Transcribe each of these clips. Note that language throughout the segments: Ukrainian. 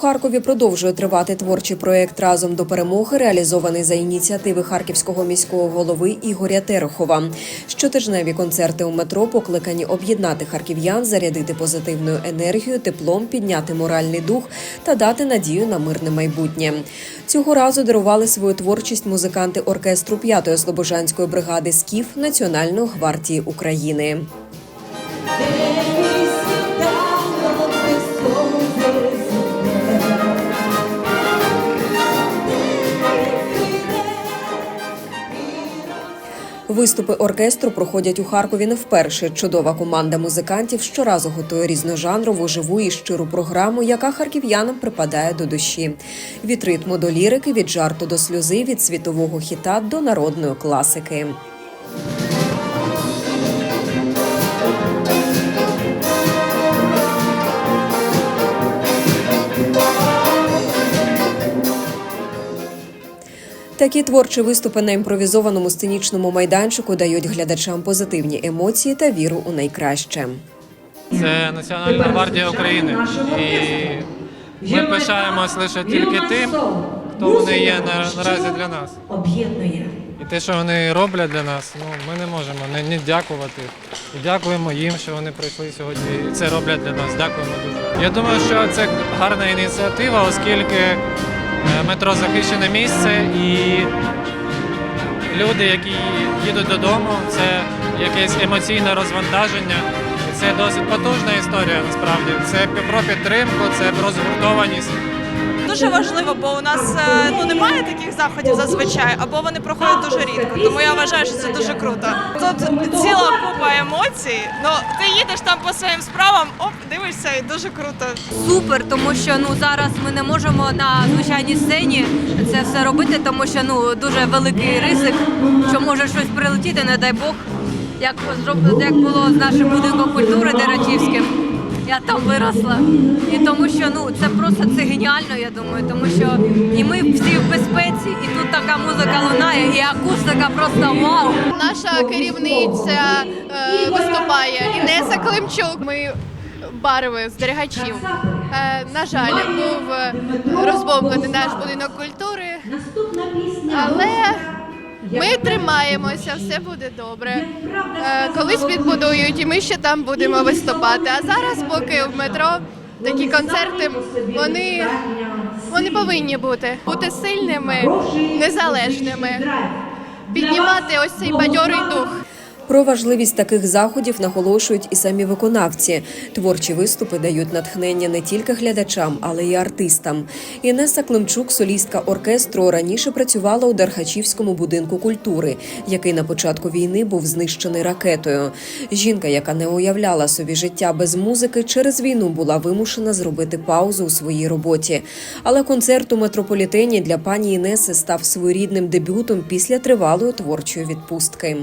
Харкові продовжує тривати творчий проєкт разом до перемоги, реалізований за ініціативи харківського міського голови Ігоря Терехова. Щотижневі концерти у метро покликані об'єднати харків'ян, зарядити позитивною енергією, теплом, підняти моральний дух та дати надію на мирне майбутнє. Цього разу дарували свою творчість музиканти оркестру 5-ї слобожанської бригади СКІФ Національної гвардії України. Виступи оркестру проходять у Харкові не вперше. Чудова команда музикантів щоразу готує різножанрову, живу і щиру програму, яка харків'янам припадає до душі. Від ритму до лірики, від жарту до сльози, від світового хіта до народної класики. Такі творчі виступи на імпровізованому сценічному майданчику дають глядачам позитивні емоції та віру у найкраще. Це Національна гвардія України. І ми пишаємось лише тільки тим, хто вони є наразі для нас. Об'єднує. І те, що вони роблять для нас, ну ми не можемо не, не дякувати. І дякуємо їм, що вони прийшли сьогодні і це роблять для нас. Дякуємо дуже. Я думаю, що це гарна ініціатива, оскільки метро захищене місце і люди, які їдуть додому, це якесь емоційне розвантаження. Це досить потужна історія насправді. Це про підтримку, це про згуртованість. Дуже важливо, бо у нас е, ну немає таких заходів зазвичай, або вони проходять дуже рідко. Тому я вважаю, що це дуже круто. Тут ціла купа емоцій. Ну ти їдеш там по своїм справам, оп, дивишся, і дуже круто. супер, тому що ну зараз ми не можемо на звичайній сцені це все робити, тому що ну дуже великий ризик, що може щось прилетіти, не дай Бог, як як було з нашим будинком культури Дерачівським. Я там виросла. І тому що ну це просто це геніально, я думаю, тому що і ми всі в безпеці, і тут така музика лунає, і акустика просто вау. Наша керівниця е, виступає Інеса Климчук. Ми барви зберігачів. Е, на жаль, був розбомблений наш будинок культури, Наступна пісня. але ми тримаємося, все буде добре. Е, колись відбудують, і ми ще там будемо виступати. А зараз, поки в метро такі концерти, вони, вони повинні бути бути сильними, незалежними, піднімати ось цей бадьорий дух. Про важливість таких заходів наголошують і самі виконавці. Творчі виступи дають натхнення не тільки глядачам, але й артистам. Інеса Климчук, солістка оркестру, раніше працювала у Дархачівському будинку культури, який на початку війни був знищений ракетою. Жінка, яка не уявляла собі життя без музики, через війну була вимушена зробити паузу у своїй роботі. Але концерт у метрополітені для пані Інеси став своєрідним дебютом після тривалої творчої відпустки.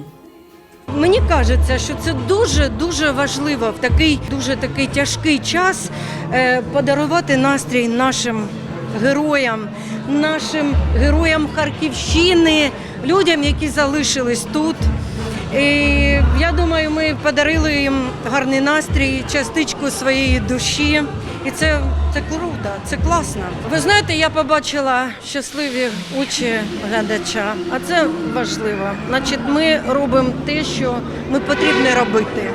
Мені кажеться, що це дуже дуже важливо в такий дуже такий тяжкий час е, подарувати настрій нашим героям, нашим героям Харківщини, людям, які залишились тут. І я думаю, ми подарили їм гарний настрій, частичку своєї душі. І це, це круто, це класно. Ви знаєте, я побачила щасливі очі глядача, а це важливо. Значить, ми робимо те, що ми потрібно робити.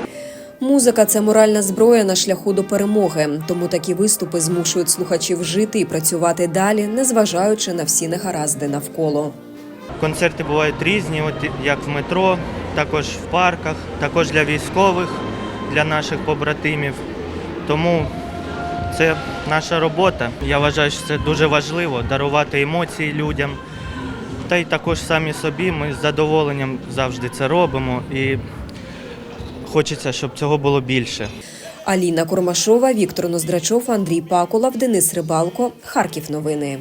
Музика це моральна зброя на шляху до перемоги. Тому такі виступи змушують слухачів жити і працювати далі, незважаючи на всі негаразди навколо. Концерти бувають різні, от як в метро, також в парках, також для військових, для наших побратимів. Тому це наша робота. Я вважаю, що це дуже важливо дарувати емоції людям. Та й також самі собі ми з задоволенням завжди це робимо і хочеться, щоб цього було більше. Аліна Курмашова, Віктор Ноздрачов, Андрій Пакулав, Денис Рибалко. Харків новини.